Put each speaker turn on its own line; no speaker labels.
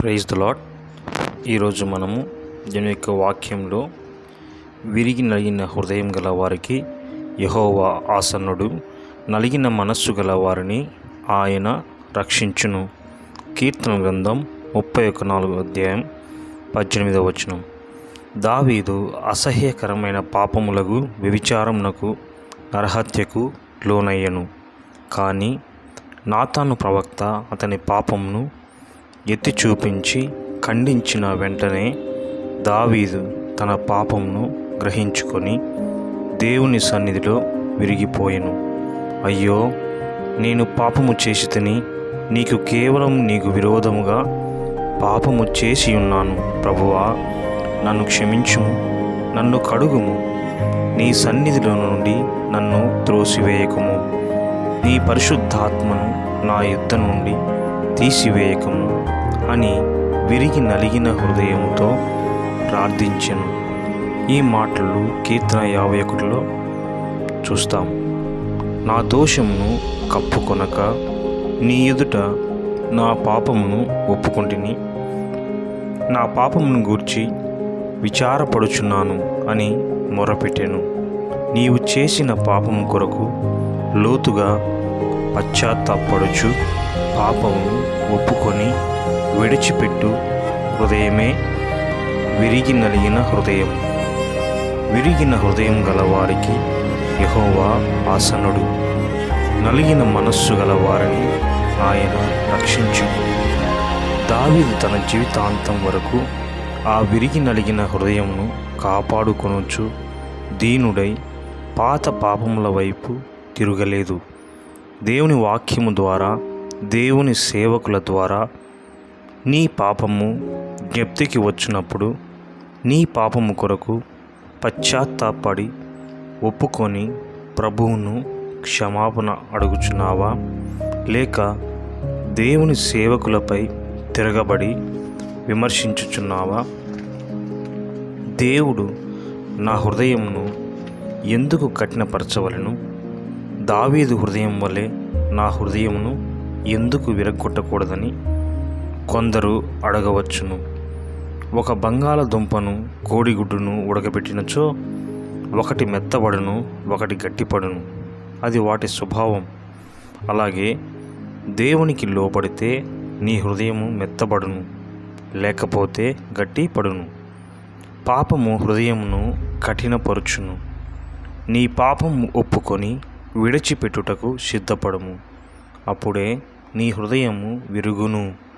Praise the lot ఈరోజు మనము దీని యొక్క వాక్యంలో విరిగి నలిగిన హృదయం గల వారికి యహోవా ఆసన్నుడు నలిగిన మనస్సు గల వారిని ఆయన రక్షించును. కీర్తన గ్రంథం ముప్పై ఒక నాలుగు అధ్యాయం పద్దెనిమిదవ వచనం. దావీదు అసహ్యకరమైన పాపములకు వ్యభిచారమునకు నరహత్యకు లోనయ్యను. కానీ నాతాను ప్రవక్త అతని పాపమును ఎత్తి చూపించి ఖండించిన వెంటనే దావీదు తన పాపమును గ్రహించుకొని దేవుని సన్నిధిలో విరిగిపోయెను. అయ్యో నేను పాపము చేసి తిని నీకు కేవలం నీకు విరోధముగా పాపము చేసి ఉన్నాను. ప్రభువా నన్ను క్షమించుము నన్ను కడుగుము. నీ సన్నిధిలో నుండి నన్ను త్రోసివేయకుము. నీ పరిశుద్ధాత్మను నా యుద్ధ నుండి తీసివేయకము అని విరిగి నలిగిన హృదయంతో ప్రార్థించను. ఈ మాటలు కీర్తన యాభై ఒకటిలో చూస్తాం. నా దోషమును కప్పుకొనక నీ ఎదుట నా పాపమును ఒప్పుకుంటుని. నా పాపమును గూర్చి విచారపడుచున్నాను అని మొరపెట్టాను. నీవు చేసిన పాపము కొరకు లోతుగా పశ్చాత్తాపడుచు పాపము ఒప్పుకొని విడిచిపెట్టు హృదయమే విరిగి నలిగిన హృదయం. విరిగిన హృదయం గలవారికి యహోవా ఆసనుడు. నలిగిన మనస్సు గలవారిని ఆయన రక్షించు దావీదు తన జీవితాంతం వరకు ఆ విరిగి నలిగిన హృదయంను కాపాడుకొనొచ్చు దీనుడై పాత పాపముల వైపు తిరగలేదు. దేవుని వాక్యము ద్వారా దేవుని సేవకుల ద్వారా నీ పాపము జ్ఞప్తికి వచ్చినప్పుడు నీ పాపము కొరకు పశ్చాత్తాపడి ఒప్పుకొని ప్రభువును క్షమాపణ అడుగుచున్నావా? లేక దేవుని సేవకులపై తిరగబడి విమర్శించుచున్నావా? దేవుడు నా హృదయమును ఎందుకు కఠినపరచవలను? దావీదు హృదయం వలె నా హృదయమును ఎందుకు విరగ్గొట్టకూడదని కొందరు అడగవచ్చును. ఒక బంగాళదుంపను కోడిగుడ్డును ఉడకబెట్టినచో ఒకటి మెత్తబడును ఒకటి గట్టిపడును. అది వాటి స్వభావం. అలాగే దేవునికి లోపడితే నీ హృదయము మెత్తబడును లేకపోతే గట్టి పడును పాపము హృదయమును కఠినపరుచును. నీ పాపము ఒప్పుకొని విడిచిపెట్టుటకు సిద్ధపడము. అప్పుడే నీ హృదయము విరుగును.